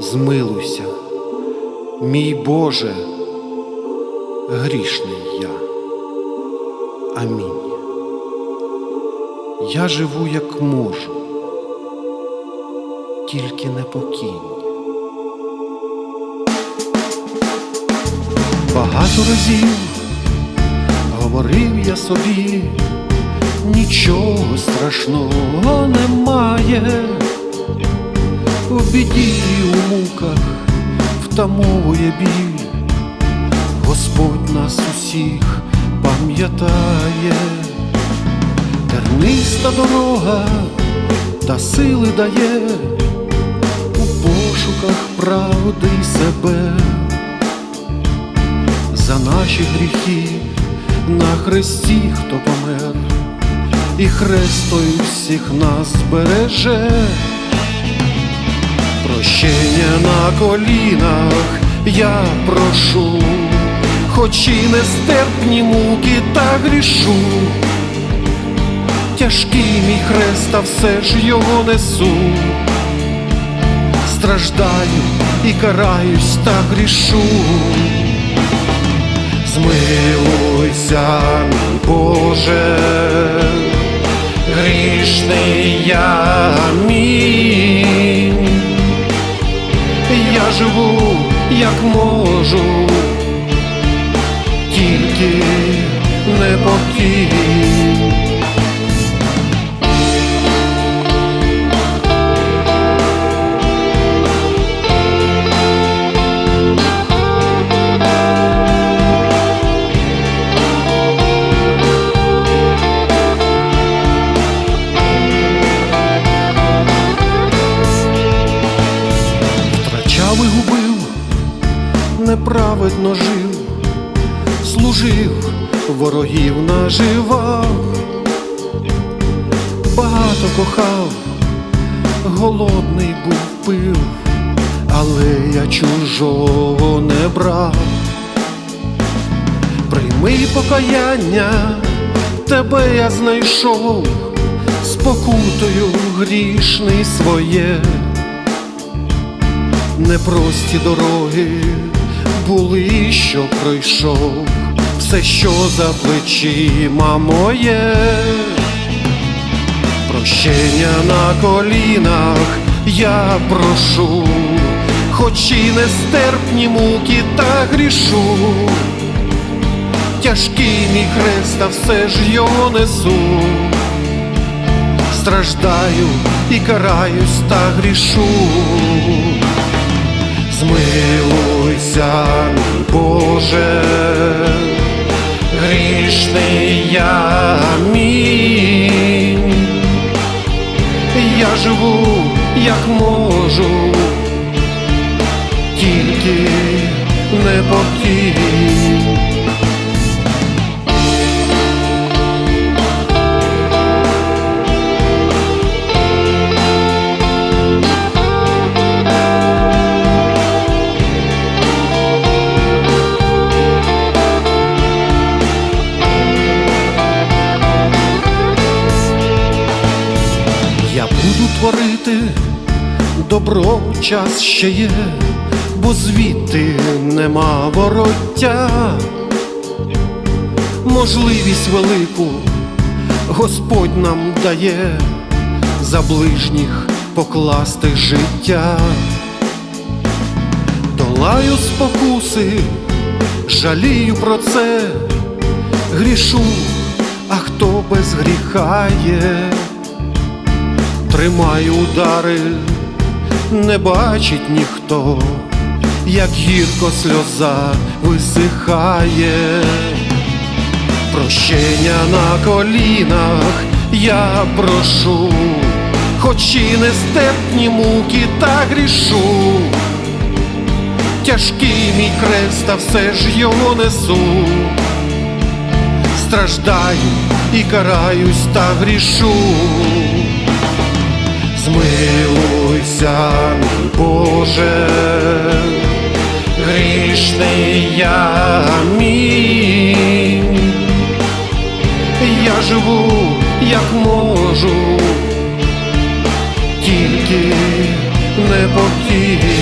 змилуйся, мій Боже, грішний я. Амінь. Я живу як можу, тільки не покинь. Багато разів говорив я собі, нічого страшного немає, в біді і у муках втамовує біль, Господь нас усіх пам'ятає, терниста дорога та сили дає. У пошуках правди себе. За наші гріхи на хресті, хто помер, і хрест той всіх нас береже, прощення на колінах я прошу, хоч і нестерпні муки та грішу, тяжкий мій хрест, та все ж його несу. Страждаю і караюсь та грішу. Змилуйся, мій Боже, грішний я амінь. Живу, як можу, тільки не покинь. Неправедно жив, служив, ворогів наживав, багато кохав, голодний був пив, але я чужого не брав. Прийми покаяння, тебе я знайшов, спокутою грішний своє. Непрості дороги були, що пройшов, все, що за плечима моє, прощення на колінах я прошу, хоч і нестерпні муки та грішу, тяжкий мій хрест, та все ж його несу. Страждаю і караюсь та грішу. Боже, грішний я мій, Я живу, як можу, тільки не покинь. Буду творити. Добро час ще є, бо звідти нема вороття, можливість велику Господь нам дає за ближніх покласти життя, долаю спокуси, жалію про це, грішу, а хто без гріха є тримаю удари, не бачить ніхто, як гірко сльоза висихає, прощення на колінах я прошу, хоч і нестерпні муки та грішу, тяжкий мій хрест, та все ж його несу. Страждаю і караюсь та грішу. Змилуйся, мій Боже, грішний я мій, Я живу, як можу, тільки не покинь.